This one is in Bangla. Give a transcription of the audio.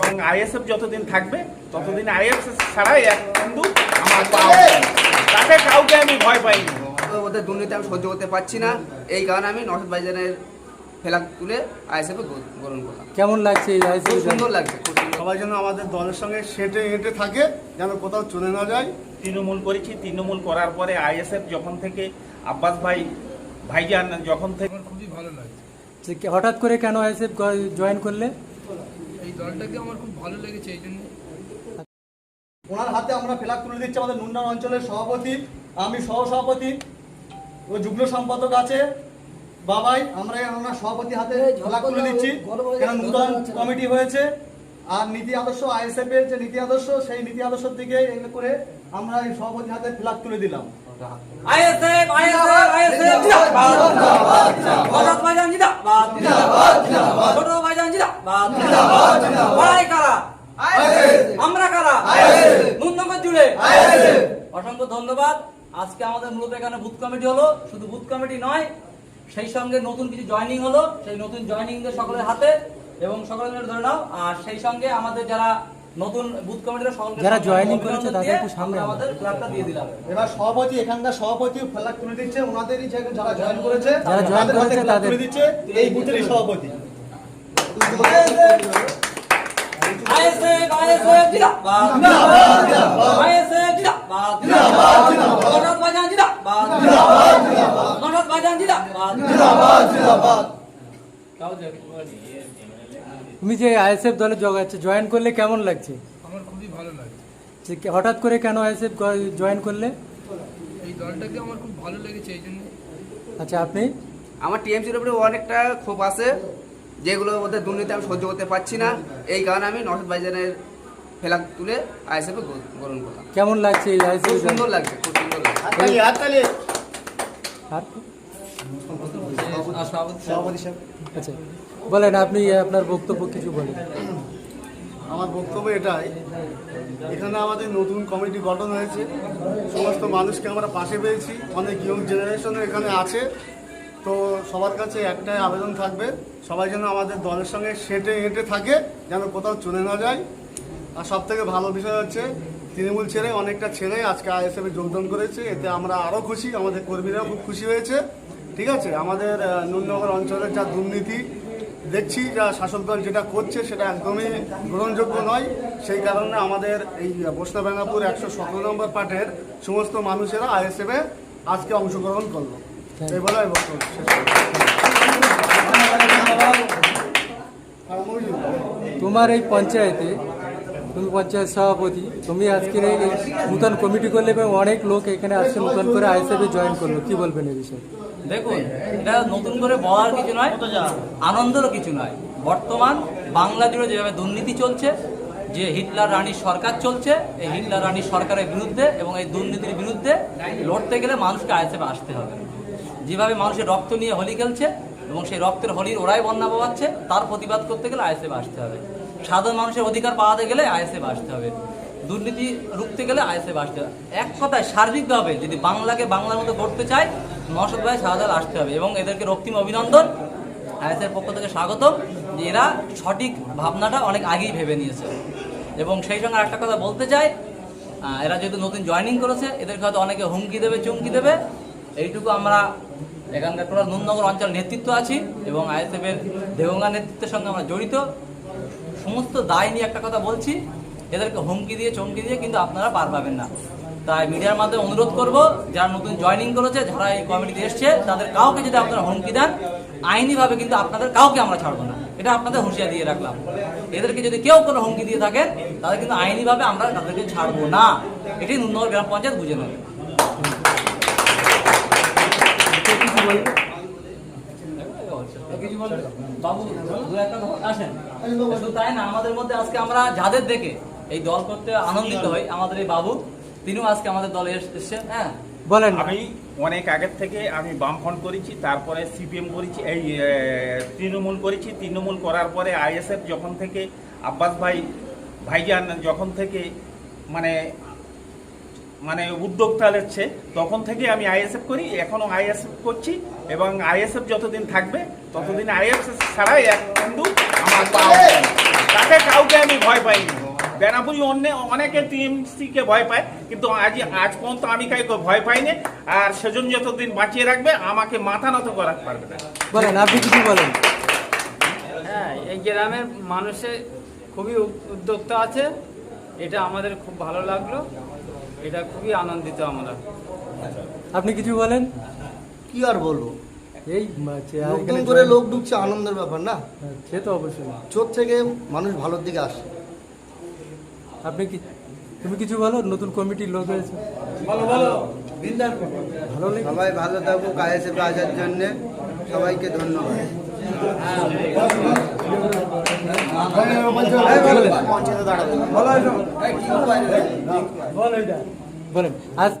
এবং আইএসএফ যতদিন থাকবে ততদিন আইএসএফ ছাড়াই এক কিন্তু আমার তাতে কাউকে আমি ভয় পাই না তো ওদের দুর্নীতি আমি সহ্য করতে পারছি না। এই কারণে আমি নশদ ভাইজানের ফেলাক তুলে আইএসএফে গ্রহণ করলাম। কেমন লাগছে এই খুব আইসিবি সুন্দর লাগছে সবাই যেন আমাদের দলের সঙ্গে সেটে হেঁটে থাকে যেন কোথাও চলে না যায়। তৃণমূল করেছি তৃণমূল করার পরে আইএসএফ যখন থেকে আব্বাস ভাই ভাইজান যখন থেকে খুবই ভালো লাগছে। যে হঠাৎ করে কেন আইসিএফ জয়েন করলে? এই দলটাকে আমার খুব ভালো লেগেছে এই জন্য। ওনার হাতে আমরা ফেলাক তুলে দিচ্ছি আমাদের নুন্ডান অঞ্চলের সভাপতি আমি সহ সভাপতি ও যুগ্ম সম্পাদক আছে। বাবাই আমরা ওনার সভাপতি হাতে ফেলাক তুলে দিচ্ছি। কেন নূতন কমিটি হয়েছে আর নীতি আদর্শ আইএসএফ এর যে নীতি আদর্শ সেই নীতি আদর্শের দিকে এগুলো করে আমরা এই সভাপতি হাতে ফেলাক তুলে দিলাম। আইএসএফ আইএসএফ আইএসএফ জিন্দাবাদ ভারত ভাইজান জিন্দাবাদ ছোট ভাইজান জিন্দাবাদ লড়াই কারা? আমরা কারা? নুননগর জুড়ে। অসংখ্য ধন্যবাদ। আজকে আমাদের মূলত এখানে বুথ কমিটি হলো। শুধু বুথ কমিটি নয় সেই সঙ্গে নতুন কিছু জয়েনিং হলো। সেই নতুন জয়েনিং সকলের হাতে। এবং সকলের ধরে নাও। আর সেই সঙ্গে আমাদের যারা নতুন বুথ কমিটির সকলকে যারা joining করেছে তাদের সামনে আমাদের ক্লাবটা দিয়ে দিলাম। এবার সভাপতি এখানকার সভাপতি ফেলাক তুলে দিচ্ছে ওনাদেরই যে যারা জয়েন করেছে যারা join করেছে তাদের- তুলে দিচ্ছে এই বুথেরই সভাপতি। জিন্দাবাদ জিন্দাবাদ নশদ ভাইজান জিন্দাবাদ নশদ ভাইজান জিন্দাবাদ তুমি যে আইএসএফ দলে জয়েন করলে কেমন লাগছে? আমার খুবই ভালো লাগছে। যে হঠাৎ করে কেন আইএসএফ জয়েন করলে? এই দলটাকে আমার খুব ভালো লেগেছে এই জন্য। আচ্ছা আপনি? আমার টিএমসির উপরে অনেকটা ক্ষোভ আছে যেগুলো ওদের দুর্নীতি আমি সহ্য করতে পারছি না। এই কারণে আমি নশদ ভাইজানের ফেলাক তুলে আইএসএফে গ্রহণ করলাম। কেমন লাগছে এই আইসিবি সুন্দর লাগছে খুব সুন্দর লাগছে। সভাপতি সাহেব আচ্ছা বলেন, আপনি আপনার বক্তব্য কিছু বলেন। আমার বক্তব্য এটাই, এখানে আমাদের নতুন কমিটি গঠন হয়েছে। সমস্ত মানুষকে আমরা পাশে পেয়েছি, অনেক ইয়ং জেনারেশনের এখানে আছে। তো সবার কাছে একটাই আবেদন থাকবে, সবাই যেন আমাদের দলের সঙ্গে সেটে হেঁটে থাকে, যেন কোথাও চলে না যায়। আর সব থেকে ভালো বিষয় হচ্ছে, তৃণমূল ছেড়ে অনেকটা ছেলে আজকে আইএসএফে যোগদান করেছে, এতে আমরা আরও খুশি, আমাদের কর্মীরাও খুব খুশি হয়েছে। ঠিক আছে? আমাদের আহ, নুরনগর অঞ্চলের যা দুর্নীতি দেখছি যা শাসক দল যেটা করছে সেটা একদমই গ্রহণযোগ্য নয়। সেই কারণে আমাদের এই বসনা বেঙ্গাপুর একশো সতেরো নম্বর পার্টের সমস্ত মানুষেরা আইএসএফে আজকে অংশগ্রহণ করল। এই বলে বক্তব্য। তোমার এই পঞ্চায়েতে তুমি পঞ্চায়েত সভাপতি, তুমি আজকের এই নূতন কমিটি করলে এবং অনেক লোক এখানে আজকে নতুন করে আইএসএফে জয়েন করল। কি বলবেন এই বিষয়ে? দেখুন, এটা নতুন করে বলার কিছু নয় আনন্দেরও কিছু নয়। বর্তমান বাংলা জুড়ে যেভাবে দুর্নীতি চলছে, যে হিটলার রানীর সরকার চলছে, এই হিটলার রানীর সরকারের বিরুদ্ধে এবং এই দুর্নীতির বিরুদ্ধে লড়তে গেলে মানুষকে আইএসএফে আসতে হবে। যেভাবে মানুষের রক্ত নিয়ে হোলি খেলছে এবং সেই রক্তের হোলির ওরাই বন্যা পাওয়াচ্ছে তার প্রতিবাদ করতে গেলে আইএসএফ আসতে হবে। সাধারণ মানুষের অধিকার পাওয়াতে গেলে আইএসএফ আসতে হবে। দুর্নীতি রুখতে গেলে আইএসএফ আসতে হবে। এক কথায় সার্বিকভাবে যদি বাংলাকে বাংলার মতো করতে চায় নশদ ভাই শাহজাল আসতে হবে এবং এদেরকে রক্তিম অভিনন্দন। আইএসএফ পক্ষ থেকে স্বাগত যে এরা সঠিক ভাবনাটা অনেক আগেই ভেবে নিয়েছে। এবং সেই সঙ্গে একটা কথা বলতে চাই এরা যেহেতু নতুন জয়েনিং করেছে, এদেরকে হয়তো অনেকে হুমকি দেবে, চুমকি দেবে। এইটুকু আমরা এখানকার টোটাল নুননগর অঞ্চল নেতৃত্ব আছি এবং আইএসএফ এর দেহঙ্গা নেতৃত্বের সঙ্গে আমরা জড়িত। সমস্ত দায় নিয়ে একটা কথা বলছি এদেরকে হুমকি দিয়ে চমকি দিয়ে কিন্তু আপনারা পার পাবেন না। তাই মিডিয়ার মাধ্যমে অনুরোধ করব যারা নতুন জয়েনিং করেছে যারা এই কমিটিতে এসছে তাদের কাউকে যদি আপনারা হুমকি দেন আইনিভাবে কিন্তু আপনাদের কাউকে আমরা ছাড়বো না। এটা আপনাদের হুঁশিয়ার দিয়ে রাখলাম। এদেরকে যদি কেউ কোনো হুমকি দিয়ে থাকেন তাহলে কিন্তু আইনিভাবে আমরা তাদেরকে ছাড়বো না। এটি নুননগর গ্রাম পঞ্চায়েত বুঝে নেবে। বাবু আসেন। শুধু তাই না আমাদের মধ্যে আজকে আমরা যাদের দেখে এই দল করতে আনন্দিত হই আমাদের এই বাবু তিনিও আজকে আমাদের দলে এসেছেন হ্যাঁ? বলেন। আমি অনেক আগের থেকে আমি বামফ্রন্ট করেছি তারপরে সিপিএম করেছি এই তৃণমূল করেছি। তৃণমূল করার পরে আইএসএফ যখন থেকে আব্বাস ভাই ভাইজান যখন থেকে মানে মানে উদ্যোক্তা নিচ্ছে তখন থেকে আমি আইএসএফ করি এখনও আইএসএফ করছি এবং আইএসএফ যতদিন থাকবে ততদিন আইএসএফ ছাড়াই এক কিন্তু আমার তাকে কাউকে আমি ভয় পাইনি। বেনাপুরি অন্য অনেকে টিএমসিকে ভয় পায় কিন্তু আজ আজ পর্যন্ত আমি কাউকে ভয় পাইনি আর সেজন যতদিন বাঁচিয়ে রাখবে আমাকে মাথা নত করাতে পারবে না। বলেন আপনি কিছু বলেন। হ্যাঁ এই গ্রামের মানুষের খুবই উদ্যোক্তা আছে এটা আমাদের খুব ভালো লাগল। এটা খুবই আনন্দিত আমরা। আপনি কিছু বলেন? কি আর বলব? এই নতুন করে লোক ঢুকছে আনন্দের ব্যাপার না? হ্যাঁ, সে তো অবশ্যই। চোর থেকে মানুষ ভালোর দিকে আসে। আপনি কি তুমি কিছু বলো? নতুন কমিটির লোক হয়েছে। ভালো ভালো ভালো লেগে সবাই ভালো থাকুক আইএসএফে আসার জন্য। সবাইকে ধন্যবাদ। বলেন আজ